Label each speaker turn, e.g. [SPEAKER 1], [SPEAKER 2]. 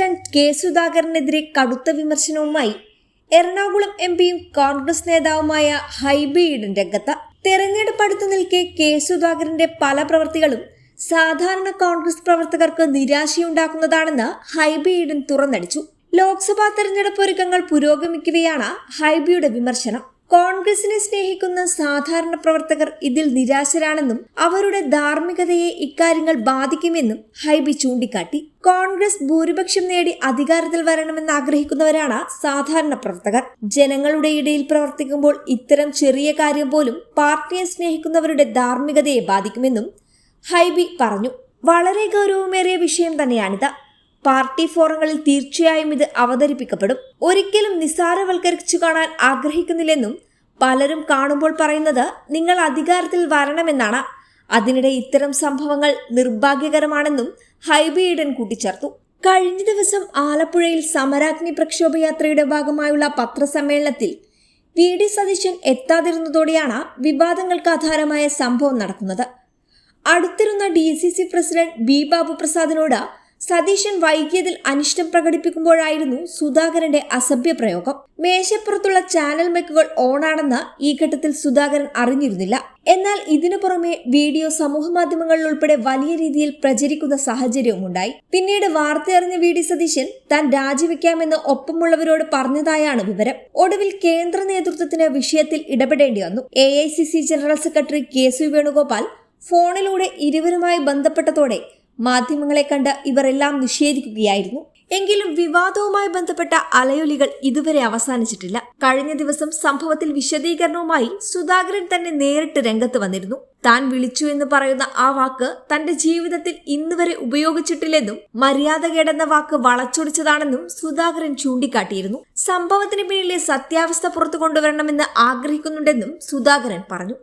[SPEAKER 1] President K സുധാകരനെതിരെ കടുത്ത വിമർശനവുമായി Ernakulam M പിയും കോൺഗ്രസ് നേതാവുമായ ഹൈബി ഈഡൻ രംഗത്ത്. തെരഞ്ഞെടുപ്പ് അടുത്തു നിൽക്കെ കെ സുധാകരന്റെ പല പ്രവൃത്തികളും സാധാരണ കോൺഗ്രസ് പ്രവർത്തകർക്ക് നിരാശയുണ്ടാക്കുന്നതാണെന്ന് ഹൈബി ഈഡൻ തുറന്നടിച്ചു. ലോക്സഭാ തെരഞ്ഞെടുപ്പ് ഒരുക്കങ്ങൾ പുരോഗമിക്കവെയാണ് ഹൈബിയുടെ വിമർശനം. കോൺഗ്രസിനെ സ്നേഹിക്കുന്ന സാധാരണ പ്രവർത്തകർ ഇതിൽ നിരാശരാണെന്നും അവരുടെ ധാർമ്മികതയെ ഇക്കാര്യങ്ങൾ ബാധിക്കുമെന്നും ഹൈബി ചൂണ്ടിക്കാട്ടി. കോൺഗ്രസ് ഭൂരിപക്ഷം നേടി അധികാരത്തിൽ വരണമെന്ന് ആഗ്രഹിക്കുന്നവരാണ് സാധാരണ പ്രവർത്തകർ. ജനങ്ങളുടെ ഇടയിൽ പ്രവർത്തിക്കുമ്പോൾ ഇത്തരം ചെറിയ കാര്യം പോലും പാർട്ടിയെ സ്നേഹിക്കുന്നവരുടെ ധാർമ്മികതയെ ബാധിക്കുമെന്നും ഹൈബി പറഞ്ഞു. വളരെ ഗൗരവമേറിയ വിഷയം തന്നെയാണിത്. പാർട്ടി ഫോറങ്ങളിൽ തീർച്ചയായും ഇത് അവതരിപ്പിക്കപ്പെടും. ഒരിക്കലും നിസ്സാരവൽക്കരിച്ചു കാണാൻ ആഗ്രഹിക്കുന്നില്ലെന്നും പലരും കാണുമ്പോൾ പറയുന്നത് നിങ്ങൾ അധികാരത്തിൽ വരണമെന്നാണ്. അതിനിടെ ഇത്തരം സംഭവങ്ങൾ നിർഭാഗ്യകരമാണെന്നും ഹൈബി ഈഡൻ കൂട്ടിച്ചേർത്തു. കഴിഞ്ഞ ദിവസം ആലപ്പുഴയിൽ സമരാഗ്നി പ്രക്ഷോഭയാത്രയുടെ ഭാഗമായുള്ള പത്രസമ്മേളനത്തിൽ വി ഡി സതീശൻ എത്താതിരുന്നതോടെയാണ് വിവാദങ്ങൾക്ക് ആധാരമായ സംഭവം നടക്കുന്നത്. അടുത്തിരുന്ന D C C president B Babu പ്രസാദിനോട് Satheesan വൈകിയതിൽ അനിഷ്ടം പ്രകടിപ്പിക്കുമ്പോഴായിരുന്നു സുധാകരന്റെ അസഭ്യ പ്രയോഗം. മേശപ്പുറത്തുള്ള ചാനൽ മൈക്കുകൾ ഓണാണെന്ന് ഈ ഘട്ടത്തിൽ സുധാകരൻ അറിഞ്ഞിരുന്നില്ല. എന്നാൽ ഇതിനു പുറമെ വീഡിയോ സമൂഹമാധ്യമങ്ങളിൽ ഉൾപ്പെടെ വലിയ രീതിയിൽ പ്രചരിക്കുന്ന സാഹചര്യവും ഉണ്ടായി. പിന്നീട് വാർത്തയറിഞ്ഞ വി ഡി സതീശൻ താൻ രാജിവെക്കാമെന്ന് ഒപ്പമുള്ളവരോട് പറഞ്ഞതായാണ് വിവരം. ഒടുവിൽ കേന്ദ്ര നേതൃത്വത്തിന് വിഷയത്തിൽ ഇടപെടേണ്ടി വന്നു. A general secretary K C Venugopal ഫോണിലൂടെ ഇരുവരുമായി ബന്ധപ്പെട്ടതോടെ മാധ്യമങ്ങളെ കണ്ട് ഇവരെല്ലാം നിഷേധിക്കുകയായിരുന്നു. എങ്കിലും വിവാദവുമായി ബന്ധപ്പെട്ട അലയൊലികൾ ഇതുവരെ അവസാനിച്ചിട്ടില്ല. കഴിഞ്ഞ ദിവസം സംഭവത്തിൽ വിശദീകരണവുമായി സുധാകരൻ തന്നെ നേരിട്ട് രംഗത്ത് വന്നിരുന്നു. താൻ വിളിച്ചു എന്ന് പറയുന്ന ആ വാക്ക് തന്റെ ജീവിതത്തിൽ ഇന്നുവരെ ഉപയോഗിച്ചിട്ടില്ലെന്നും മര്യാദകേടെന്ന വാക്ക് വളച്ചൊടിച്ചതാണെന്നും സുധാകരൻ ചൂണ്ടിക്കാട്ടിയിരുന്നു. സംഭവത്തിന് പിന്നിലെ സത്യാവസ്ഥ പുറത്തു കൊണ്ടുവരണമെന്ന് ആഗ്രഹിക്കുന്നുണ്ടെന്നും സുധാകരൻ പറഞ്ഞു.